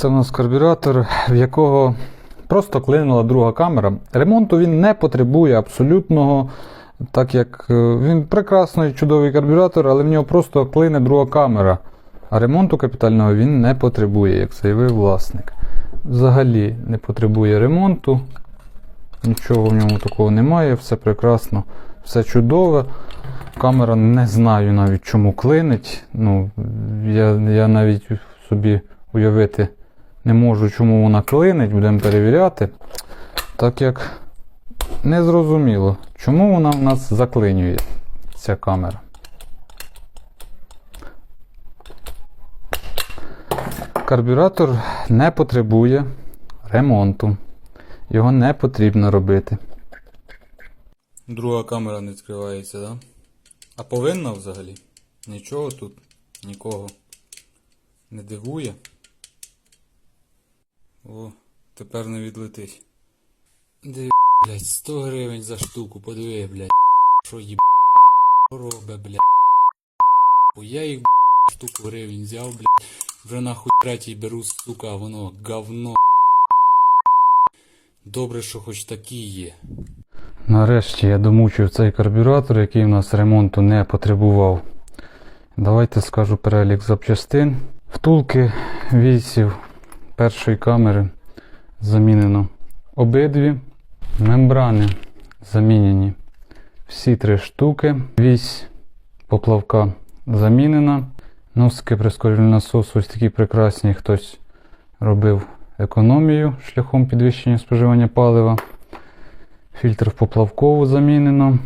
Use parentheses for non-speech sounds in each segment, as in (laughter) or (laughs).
Це у нас карбюратор, в якого просто клинула друга камера. Ремонту він не потребує абсолютного, так як е, він прекрасний, чудовий карбюратор, але в нього просто клине друга камера. А ремонту капітального він не потребує, як заявив власник. Взагалі не потребує ремонту. Нічого в ньому такого немає, все прекрасно, все чудове. Камера не знаю навіть чому клинить. Ну, я, я навіть собі уявити не можу, чому вона клинить, будемо перевіряти. Так як не зрозуміло, чому вона в нас заклинює, ця камера. Карбюратор не потребує ремонту. Його не потрібно робити. Друга камера не відкривається, так? Да? А повинна взагалі? Нічого тут, нікого не дивує. О, тепер не відлетить. Диви, блядь, 100 гривень за штуку, подиви, блядь. Що їб... Робе, блядь. Я їх, блядь, штуку гривень взяв, блядь. Вже нахуй третій беру, сука, воно говно. Добре, що хоч такі є. Нарешті я домучив цей карбюратор, який у нас ремонту не потребував. Давайте скажу перелік запчастин. Втулки вісів першої камери замінено обидві. Мембрани замінені всі три штуки. Вісь поплавка замінена. Носки прискорювального насосу ось такі прекрасні. Хтось робив економію шляхом підвищення споживання палива. Фільтр в поплавкову замінено.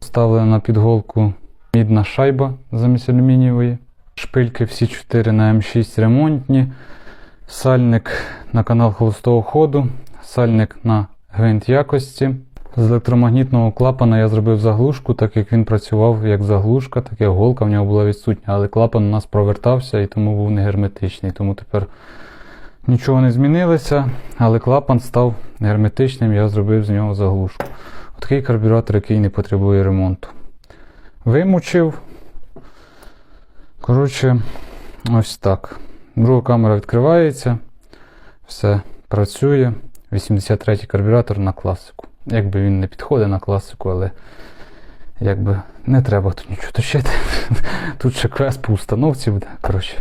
Вставлена на підголку мідна шайба замість алюмінієвої. Шпильки всі 4 на М6 ремонтні. Сальник на канал холостого ходу. Сальник на гвинт якості. З електромагнітного клапана я зробив заглушку, так як він працював як заглушка, так як голка в нього була відсутня, але клапан у нас провертався і тому був не герметичний. Тому тепер нічого не змінилося, але клапан став герметичним, я зробив з нього заглушку. Такий карбюратор, який не потребує ремонту. Вимучив. Коротше, ось так. Друга камера відкривається. Все працює. 83-й карбюратор на класику. Якби він не підходить на класику, але якби не треба тут нічого точити. (laughs) Тут ще квест по установці буде. Коротше,